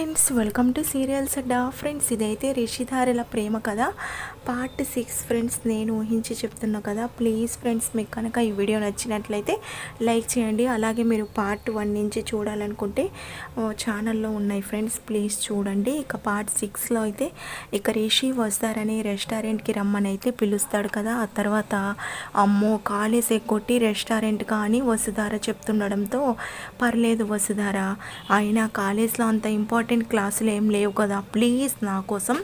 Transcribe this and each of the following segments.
Friends welcome to serials డా friends ఇదైతే రిషిధారుల ప్రేమ కదా పార్ట్ సిక్స్ ఫ్రెండ్స్ నేను ఊహించి చెప్తున్నా కదా. ప్లీజ్ ఫ్రెండ్స్ మీకు కనుక ఈ వీడియో నచ్చినట్లయితే లైక్ చేయండి. అలాగే మీరు పార్ట్ వన్ నుంచి చూడాలనుకుంటే ఛానల్లో ఉన్నాయి ఫ్రెండ్స్ ప్లీజ్ చూడండి. ఇక పార్ట్ సిక్స్లో అయితే ఇక రిషి వస్తారని రెస్టారెంట్కి రమ్మని అయితే పిలుస్తాడు కదా. ఆ తర్వాత అమ్మో కాలేజ్ ఎక్కొట్టి రెస్టారెంట్ కానీ వసుధార చెప్తుండడంతో పర్లేదు వసుధార అయినా కాలేజ్లో అంత ఇంపార్టెంట్ క్లాసులు ఏం లేవు కదా. ప్లీజ్ నా కోసం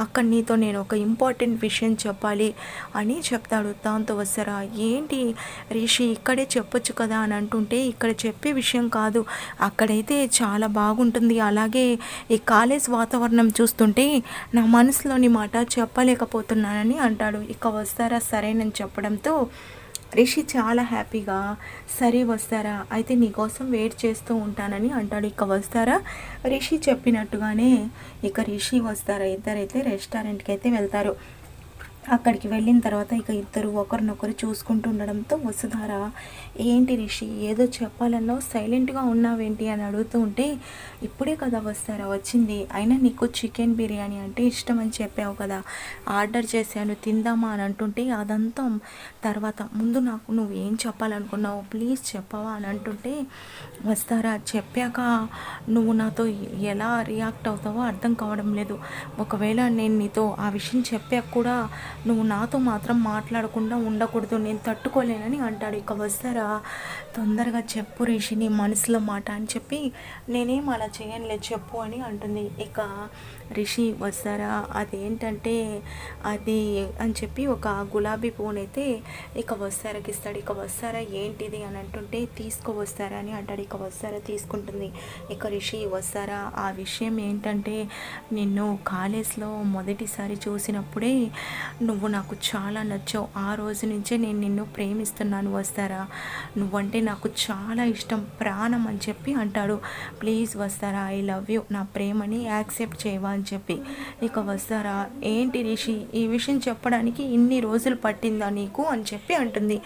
అక్కడ నీతో నేను ఒక ఇంపార్టెంట్ విషయం చెప్పాలి అని చెప్తాడు దాంతో వస్తారా ఏంటి రిషి ఇక్కడే చెప్పొచ్చు కదా అని అంటుంటే ఇక్కడ చెప్పే విషయం కాదు. అక్కడైతే చాలా బాగుంటుంది. అలాగే ఈ కాలేజ్ వాతావరణం చూస్తుంటే నా మనసులోని మాట చెప్పలేకపోతున్నానని అంటాడు. ఇక వస్తారా సరేనని చెప్పడంతో రిషి చాలా హ్యాపీగా సరే వస్తారా? అయితే నీకోసం వెయిట్ చేస్తూ ఉంటానని అంటాడు. ఇక వస్తారా? రిషి చెప్పినట్టుగానే ఇక రిషి వస్తారా? ఇద్దరైతే రెస్టారెంట్కి అయితే వెళ్తారు. అక్కడికి వెళ్ళిన తర్వాత ఇక ఇద్దరు ఒకరినొకరు చూసుకుంటూ ఉండడంతో వసుధార ఏంటి రిషి ఏదో చెప్పాలన్నో సైలెంట్గా ఉన్నావేంటి? అని అడుగుతూ ఉంటే ఇప్పుడే కదా వస్తారా? వచ్చింది. అయినా నీకు చికెన్ బిర్యానీ అంటే ఇష్టం అని చెప్పావు కదా. ఆర్డర్ చేశాను తిందామా? అని అంటుంటే అదంతా తర్వాత. ముందు నాకు నువ్వు ఏం చెప్పాలనుకున్నావు? ప్లీజ్ చెప్పవా? అని అంటుంటే వస్తారా? చెప్పాక నువ్వు నాతో ఎలా రియాక్ట్ అవుతావో అర్థం కావడం లేదు. ఒకవేళ నేను నీతో ఆ విషయం చెప్పాక కూడా నువ్వు నాతో మాత్రం మాట్లాడకుండా ఉండకూడదు నేను తట్టుకోలేనని అంటాడు. ఇక వస్తారా? తొందరగా చెప్పు రిషి నీ మనసులో మాట అని చెప్పి నేనేం అలా చేయనులే చెప్పు అని అంటుంది. ఇక రిషి వస్తారా? అదేంటంటే అది అని చెప్పి ఒక గులాబీ పువ్వునైతే ఇక వస్తారకి ఇస్తాడు. ఇక వస్తారా? ఏంటిది? అని అంటుంటే తీసుకువస్తారా అని అంటాడు. ఇక వస్తారా? తీసుకుంటుంది. ఇక రిషి వస్తారా? ఆ విషయం ఏంటంటే నిన్ను కాలేజ్లో మొదటిసారి చూసినప్పుడే నువ్వు నాకు చాలా నచ్చావు. ఆ రోజు నుంచే నేను నిన్ను ప్రేమిస్తున్నాను వస్తారా? నువ్వంటే నాకు చాలా ఇష్టం. ప్రాణం అని చెప్పి అంటాడు. ప్లీజ్ వస్తారా? I love you. నా ప్రేమని యాక్సెప్ట్ చేయవా అని చెప్పి. ఇక వస్తారా? ఏంటి రిషి? ఈ విషయం చెప్పడానికి ఇన్ని రోజులు పట్టిందా నీకు? అని చెప్పి అంటుంది.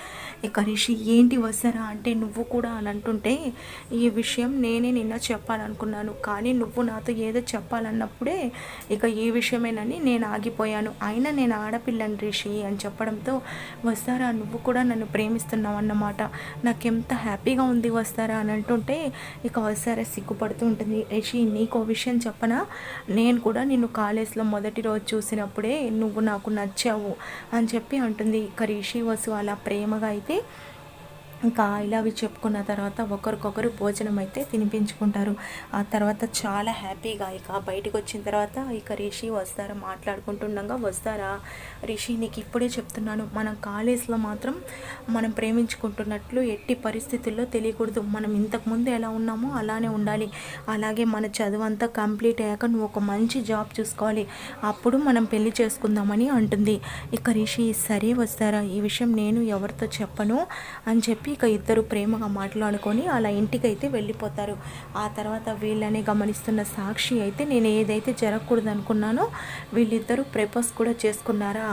ఇక రిషి ఏంటి వస్తారా అంటే నువ్వు కూడా అని అంటుంటే ఈ విషయం నేనే నిన్న చెప్పాలనుకున్నాను. కానీ నువ్వు నాతో ఏదో చెప్పాలన్నప్పుడే ఇక ఈ విషయమేనని నేను ఆగిపోయాను. అయినా నేను ఆడ ఆడపిల్లని రిషి అని చెప్పడంతో వస్తారా నువ్వు కూడా నన్ను ప్రేమిస్తున్నావు అన్నమాట. నాకెంత హ్యాపీగా ఉంది వస్తారా అని అంటుంటే ఇక వస్తారా సిగ్గుపడుతూ ఉంటుంది. రిషి నీకు విషయం చెప్పనా? నేను కూడా నిన్ను కాలేజ్లో మొదటి రోజు చూసినప్పుడే నువ్వు నాకు నచ్చావు అని చెప్పి అంటుంది. ఇక రిషి వసు అలా ప్రేమగా అయితే ఇంకా ఇలా అవి చెప్పుకున్న తర్వాత ఒకరికొకరు భోజనం అయితే తినిపించుకుంటారు. ఆ తర్వాత చాలా హ్యాపీగా ఇక బయటకు వచ్చిన తర్వాత ఇక రిషి వస్తారా? మాట్లాడుకుంటుండగా వస్తారా? రిషి నీకు ఇప్పుడే చెప్తున్నాను. మనం కాలేజ్లో మాత్రం మనం ప్రేమించుకుంటున్నట్లు ఎట్టి పరిస్థితుల్లో తెలియకూడదు. మనం ఇంతకుముందు ఎలా ఉన్నామో అలానే ఉండాలి. అలాగే మన చదువు అంతా కంప్లీట్ అయ్యాక నువ్వు ఒక మంచి జాబ్ చూసుకోవాలి. అప్పుడు మనం పెళ్ళి చేసుకుందామని అంటుంది. ఇక రిషి సరే వస్తారా? ఈ విషయం నేను ఎవరితో చెప్పను అని చెప్పి చెప్పి ఇక ఇద్దరు ప్రేమగా మాట్లాడుకొని అలా ఇంటికి అయితే వెళ్ళిపోతారు. ఆ తర్వాత వీళ్ళని గమనిస్తున్న సాక్షి అయితే నేను ఏదైతే జరగకూడదు అనుకున్నానో వీళ్ళిద్దరూ ప్రపోజ్ కూడా చేసుకున్నారా?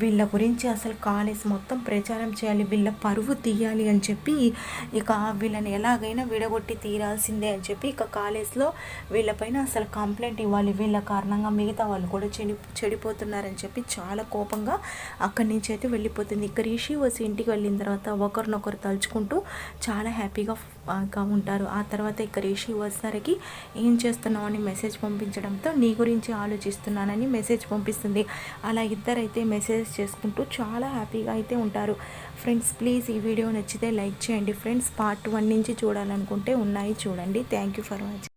వీళ్ళ గురించి అసలు కాలేజ్ మొత్తం ప్రచారం చేయాలి వీళ్ళ పరువు తీయాలి అని చెప్పి ఇక వీళ్ళని ఎలాగైనా విడగొట్టి తీరాల్సిందే అని చెప్పి ఇక కాలేజ్లో వీళ్ళపైన అసలు కంప్లైంట్ ఇవ్వాలి. వీళ్ళ కారణంగా మిగతా వాళ్ళు కూడా చెడి చెడిపోతున్నారని చెప్పి చాలా కోపంగా అక్కడి నుంచి అయితే వెళ్ళిపోతుంది. ఇక రిషి వచ్చి ఇంటికి వెళ్ళిన తర్వాత ఒకరినొకరు తలుచుకుంటూ చాలా హ్యాపీగా ఉంటారు. ఆ తర్వాత ఇక రేషి వచ్చేసరికి ఏం చేస్తున్నావు అని మెసేజ్ పంపించడంతో నీ గురించి ఆలోచిస్తున్నానని మెసేజ్ పంపిస్తుంది. అలా ఇద్దరైతే మెసేజ్ చేసుకుంటూ చాలా హ్యాపీగా అయితే ఉంటారు. ఫ్రెండ్స్ ప్లీజ్ ఈ వీడియో నచ్చితే లైక్ చేయండి. ఫ్రెండ్స్ పార్ట్ వన్ నుంచి చూడాలనుకుంటే ఉన్నాయి చూడండి. Thank you for watching